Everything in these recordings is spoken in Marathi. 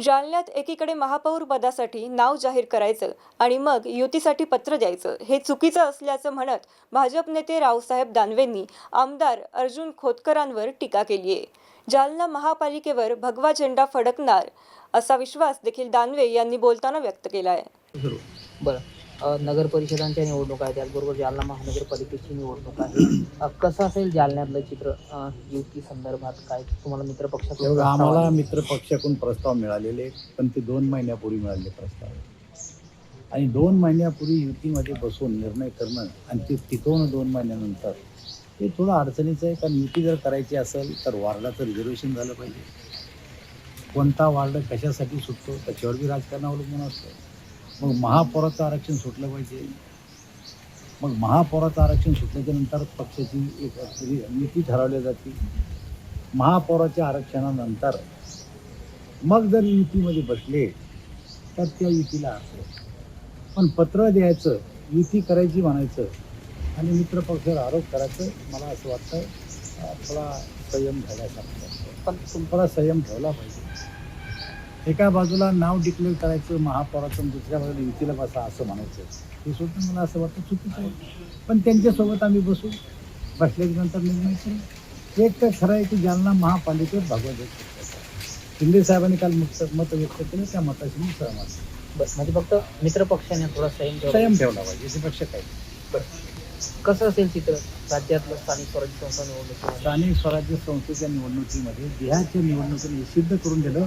जालन्यात एकीकडे महापौर पदासाठी नाव जाहीर करायचं आणि मग युतीसाठी पत्र द्यायचं. हे चुकीचं असल्याचं म्हणत भाजप नेते रावसाहेब दानवेंनी आमदार अर्जुन खोतकरांवर टीका केली आहे. जालना महापालिकेवर भगवा झेंडा फडकणार असा विश्वास देखील दानवे यांनी बोलताना व्यक्त केला आहे. बरं. नगर परिषदांच्या निवडणुका आहेत. त्याचबरोबर जालना महानगरपालिकेची निवडणूक आहे. कसं असेल जालन्यातलं चित्र? युती संदर्भात काय? तुम्हाला मित्र पक्षाकडून तेव्हा प्रस्ताव आम्हाला आले? मित्र पक्षाकडून प्रस्ताव मिळालेले पण ते दोन महिन्यापूर्वी मिळालेले प्रस्ताव आणि दोन महिन्यापूर्वी युतीमध्ये बसून निर्णय करणं आणि ते टिकवणं दोन महिन्यानंतर ते थोडं अडचणीचं आहे. कारण युती जर करायची असेल तर वार्डाचं रिझर्वेशन झालं पाहिजे. कोणता वार्ड कशासाठी सुटतो त्याच्यावर बी राजकारण अवलंबून असतं. मग महापौराचं आरक्षण सुटलं पाहिजे. मग महापौराचं आरक्षण सुटल्याच्या नंतर पक्षाची एक नीती ठरवली जाते. महापौराच्या आरक्षणानंतर मग जर युतीमध्ये बसले तर त्या युतीला अर्थ पण पत्र द्यायचं युती करायची म्हणायचं आणि मित्रपक्षावर आरोप करायचं मला असं वाटतं थोडा संयम ठेवल्यासारखं वाटतं. पण तुम्हाला थोडा संयम ठेवला पाहिजे. एका बाजूला नाव डिक्लेअर करायचं महापौराचं दुसऱ्या बाजूला युतीला बसा असं म्हणायचं. हे सुद्धा मला असं वाटतं चुकीचं आहे. पण त्यांच्यासोबत आम्ही बसू. बसल्याच्या नंतर निर्णय करू. एक तर खरं आहे की जालना महापालिकेवर भगवत. शिंदे साहेबांनी काल मुक्त मत व्यक्त केलं त्या मताशी मी सहमत. बरं, म्हणजे फक्त मित्र पक्षाने थोडा संयम संयम ठेवला पाहिजे याच्यापेक्षा काही बरं. कसं असेल चित्र राज्यातलं स्थानिक स्वराज्य संस्था निवडणुकीमध्ये? स्थानिक स्वराज्य संस्थेच्या निवडणुकीमध्ये बिहारच्या निवडणुकीने सिद्ध करून दिलं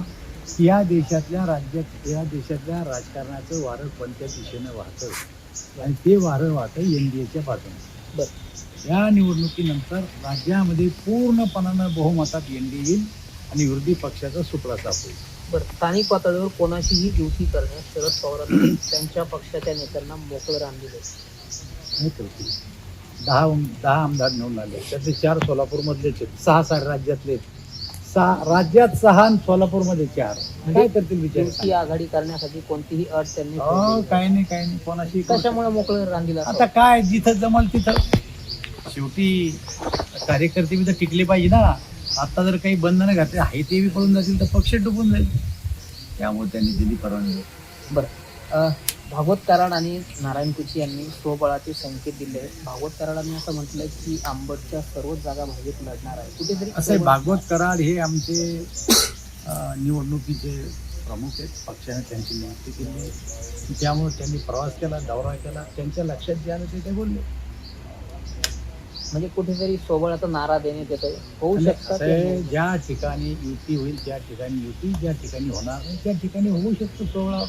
या देशातल्या राज्यात या देशातल्या राजकारणाचं वारं कोणत्या दिशेनं वाहतं आणि ते वारं वाहतं एन डी एच्या बाजूने बरं. या निवडणुकीनंतर राज्यामध्ये पूर्णपणानं बहुमतात एन डी येईल आणि विरोधी पक्षाचा सुपडा सापडेल बरं. स्थानिक पातळीवर कोणाशीही युती करण्यास शरद पवारांनी त्यांच्या पक्षाच्या नेत्यांना मोकळं रान दिलं दहा दहा आमदार निवडून आले. त्यातले चार सोलापूरमधलेच आहेत. सहा सारे राज्यातले आहेत. सहा राज्यात सहा आणि सोलापूरमध्ये चार. काय? करतील विचार आघाडी करण्यासाठी कोणतीही अट त्यांनी हो. काय नाही. काय नाही कोणाशी कशामुळे मोकळं असं आता काय जिथं जमल तिथं. शेवटी कार्यकर्ते बी तर टिकले पाहिजे ना. आता जर काही बंधनं घातले आहे ते बी पळून जातील तर पक्ष डुबून जाईल. त्यामुळे त्यांनी दिली परवानगी. बरं. भागवत कराड आणि नारायण कुची यांनी स्वबळाचे संकेत दिले. आहेत भागवत कराडांनी असं म्हटलंय की आंबटच्या सर्वच जागा भाजप लढणार आहे. कुठेतरी असं भागवत कराड हे आमचे निवडणुकीचे प्रमुख आहेत. पक्षाने त्यांची नियुक्ती केली आहे. त्यामुळे त्यांनी प्रवास केला दौरा केला. त्यांच्या लक्षात जे आलं ते ते बोलले. म्हणजे कुठेतरी स्वबळाचा नारा देण्यात येतोय होऊ शकतं ज्या ठिकाणी युती होईल त्या ठिकाणी युती ज्या ठिकाणी होणार नाही त्या ठिकाणी होऊ शकतो सोहळा.